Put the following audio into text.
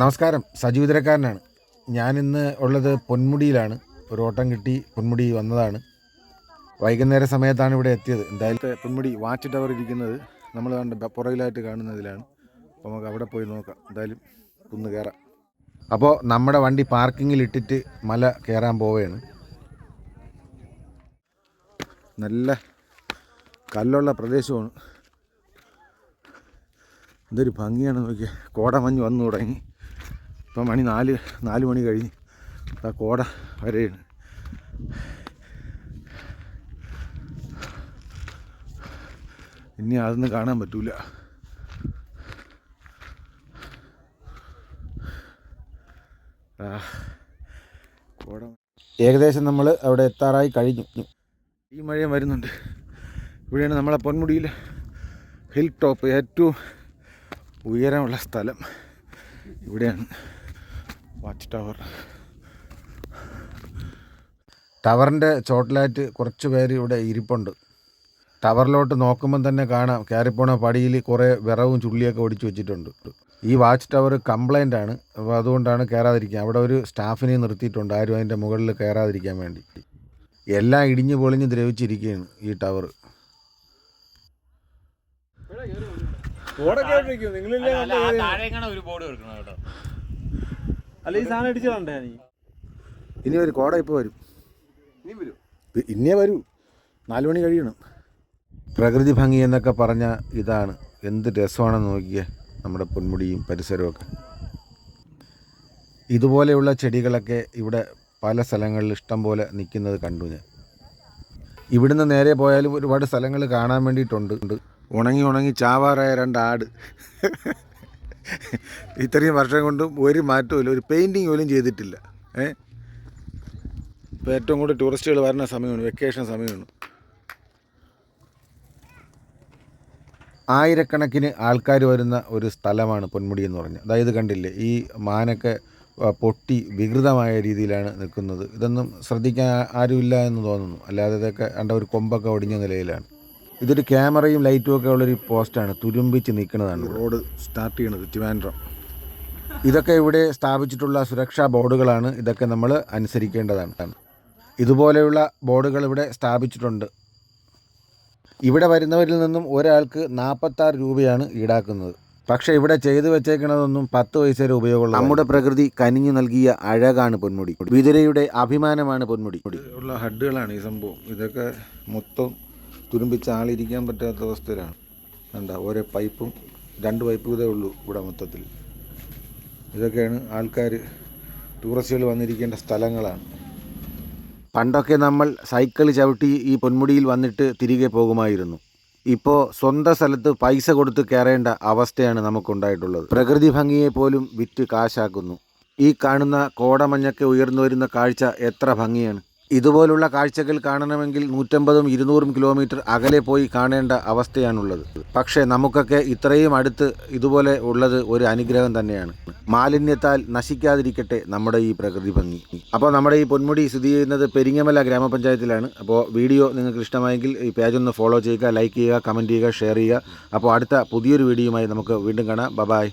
നമസ്കാരം. സജീവിതരക്കാരനാണ് ഞാനിന്ന് ഉള്ളത് പൊന്മുടിയിലാണ്. ഒരു ഓട്ടം കിട്ടി പൊന്മുടി വന്നതാണ്. വൈകുന്നേര സമയത്താണ് ഇവിടെ എത്തിയത്. എന്തായാലും പൊന്മുടി വാച്ച് ടവർ ഇരിക്കുന്നത് നമ്മൾ കണ്ട പുറകിലായിട്ട് കാണുന്നതിലാണ്. അപ്പോൾ നമുക്ക് അവിടെ പോയി നോക്കാം. എന്തായാലും കുന്ന് കയറാം അപ്പോൾ നമ്മുടെ വണ്ടി പാർക്കിങ്ങിൽ ഇട്ടിട്ട് മല കയറാൻ പോവുകയാണ്. നല്ല കല്ലുള്ള പ്രദേശമാണ്. എന്തൊരു ഭംഗിയാണ് നോക്കിയാൽ കോടമഞ്ഞ് വന്നു തുടങ്ങി. ഇപ്പം മണി നാല് നാല് മണി കഴിഞ്ഞ് ആ കോട വരെയാണ്. ഇനി അതൊന്നും കാണാൻ പറ്റൂല. കോട. ഏകദേശം നമ്മൾ അവിടെ എത്താറായി കഴിഞ്ഞു. ഈ മഴയും വരുന്നുണ്ട്. ഇവിടെയാണ് നമ്മളെ പൊന്മുടിയിൽ ഹിൽ ടോപ്പ് ഏറ്റവും ഉയരമുള്ള സ്ഥലം. ഇവിടെയാണ്. Watch tower. ടവറിന്റെ ചോട്ടിലായിട്ട് കുറച്ച് പേര് ഇവിടെ ഇരിപ്പുണ്ട്. ടവറിലോട്ട് നോക്കുമ്പം തന്നെ കാണാം കയറിപ്പോണ പടിയിൽ കുറേ വിറവും ചുള്ളിയൊക്കെ ഒടിച്ചു വെച്ചിട്ടുണ്ട്. ഈ വാച്ച് ടവർ കംപ്ലൈന്റ് ആണ്. അപ്പോൾ അതുകൊണ്ടാണ് കയറാതിരിക്കുക അവിടെ ഒരു സ്റ്റാഫിനെ നിർത്തിയിട്ടുണ്ട്. ആരും അതിന്റെ മുകളിൽ കയറാതിരിക്കാൻ വേണ്ടി. എല്ലാം ഇടിഞ്ഞു പൊളിഞ്ഞ് ദ്രവിച്ചിരിക്കുകയാണ് ഈ ടവർ. ഒരു ബോർഡ് വെക്കണം കേട്ടോ. അല്ല ഈ സാധനം അടിച്ചു കളണ്ടേ നീ? ഇനി വരും കോട ഇപ്പോൾ വരും. ഇനി വരും. ഇന്നേ വരൂ. നാല് മണി കഴിയണം. പ്രകൃതി ഭംഗി എന്നൊക്കെ പറഞ്ഞ ഇതാണ്. എന്ത് രസമാണെന്ന് നോക്കിയേ നമ്മുടെ പൊന്മുടിയും പരിസരമൊക്കെ ഇതുപോലെയുള്ള ചെടികളൊക്കെ ഇവിടെ പല സ്ഥലങ്ങളിൽ ഇഷ്ടം പോലെ നിൽക്കുന്നത് കണ്ടു ഞാൻ. ഇവിടുന്ന് നേരെ പോയാലും ഒരുപാട് സ്ഥലങ്ങൾ കാണാൻ വേണ്ടിയിട്ടുണ്ട്. ഉണ്ട്. ഉണങ്ങി ഉണങ്ങി ചാവാറായ രണ്ട് ആട് ഇത്രയും വർഷം കൊണ്ടും ഒരു മാറ്റവും ഒരു പെയിന്റിങ് പോലും ചെയ്തിട്ടില്ല. ഏ? ഇപ്പോൾ ഏറ്റവും കൂടുതൽ ടൂറിസ്റ്റുകൾ വരുന്ന സമയമാണ് വെക്കേഷൻ സമയമാണ്. ആയിരക്കണക്കിന് ആൾക്കാർ വരുന്ന ഒരു സ്ഥലമാണ് പൊന്മുടി എന്ന് പറഞ്ഞത് അതായത് കണ്ടില്ലേ ഈ മാനൊക്കെ പൊട്ടി വികൃതമായ രീതിയിലാണ് നിൽക്കുന്നത്. ഇതൊന്നും ശ്രദ്ധിക്കാൻ ആരുമില്ല എന്ന് തോന്നുന്നു. അല്ലാതെ ഇതൊക്കെ കണ്ട ഒരു കൊമ്പൊക്കെ ഒടിഞ്ഞ നിലയിലാണ്. ഇതൊരു ക്യാമറയും ലൈറ്റും ഒക്കെ ഉള്ളൊരു പോസ്റ്റാണ്. തുരുമ്പിച്ച് നിൽക്കുന്നതാണ് റോഡ് സ്റ്റാർട്ട് ചെയ്യണത് ട്രിവാൻഡ്രം ഇതൊക്കെ ഇവിടെ സ്ഥാപിച്ചിട്ടുള്ള സുരക്ഷാ ബോർഡുകളാണ് ഇതൊക്കെ നമ്മൾ അനുസരിക്കേണ്ടതാണ്. ഇതുപോലെയുള്ള ബോർഡുകൾ ഇവിടെ സ്ഥാപിച്ചിട്ടുണ്ട്. ഇവിടെ വരുന്നവരിൽ നിന്നും ഒരാൾക്ക് നാൽപ്പത്താറ് രൂപയാണ് ഈടാക്കുന്നത്. പക്ഷേ ഇവിടെ ചെയ്തു വെച്ചേക്കുന്നതൊന്നും പത്ത് വയസ്സ് വരെ ഉപയോഗമുള്ള നമ്മുടെ പ്രകൃതി കനിഞ്ഞു നൽകിയ അഴകാണ് പൊന്മുടി. വിതുരയുടെ അഭിമാനമാണ് പൊന്മുടി. ഉള്ള ഹഡുകളാണ് ഈ സംഭവം. ഇതൊക്കെ മൊത്തം തുരുമ്പിച്ച് ആളിരിക്കാൻ പറ്റാത്ത അവസ്ഥയിലാണ്. കണ്ട? ഓരോ പൈപ്പും രണ്ട് പൈപ്പ് ഉള്ളൂ ഇവിടെ മൊത്തത്തിൽ. ഇതൊക്കെയാണ് ആൾക്കാർ ടൂറിസ്റ്റുകൾ വന്നിരിക്കേണ്ട സ്ഥലങ്ങളാണ്. പണ്ടൊക്കെ നമ്മൾ സൈക്കിൾ ചവിട്ടി ഈ പൊന്മുടിയിൽ വന്നിട്ട് തിരികെ പോകുമായിരുന്നു. ഇപ്പോൾ സ്വന്തം സ്ഥലത്ത് പൈസ കൊടുത്ത് കയറേണ്ട അവസ്ഥയാണ് നമുക്കുണ്ടായിട്ടുള്ളത്. പ്രകൃതി ഭംഗിയെ പോലും വിറ്റ് കാശാക്കുന്നു. ഈ കാണുന്ന കോടമഞ്ഞൊക്കെ ഉയർന്നു വരുന്ന കാഴ്ച എത്ര ഭംഗിയാണ്. ഇതുപോലുള്ള കാഴ്ചകൾ കാണണമെങ്കിൽ നൂറ്റമ്പതും ഇരുന്നൂറും കിലോമീറ്റർ അകലെ പോയി കാണേണ്ട അവസ്ഥയാണുള്ളത്. പക്ഷേ നമുക്കൊക്കെ ഇത്രയും അടുത്ത് ഇതുപോലെ ഉള്ളത് ഒരു അനുഗ്രഹം തന്നെയാണ്. മാലിന്യത്താൽ നശിക്കാതിരിക്കട്ടെ നമ്മുടെ ഈ പ്രകൃതി ഭംഗി. അപ്പോൾ നമ്മുടെ ഈ പൊന്മുടി സ്ഥിതി ചെയ്യുന്നത് പെരിങ്ങമല ഗ്രാമപഞ്ചായത്തിലാണ്. അപ്പോൾ വീഡിയോ നിങ്ങൾക്ക് ഇഷ്ടമായെങ്കിൽ ഈ പേജ് ഒന്ന് ഫോളോ ചെയ്യുക ലൈക്ക് ചെയ്യുക കമന്റ് ചെയ്യുക ഷെയർ ചെയ്യുക. അപ്പോൾ അടുത്ത പുതിയൊരു വീഡിയോയുമായി നമുക്ക് വീണ്ടും കാണാം. ബബായ്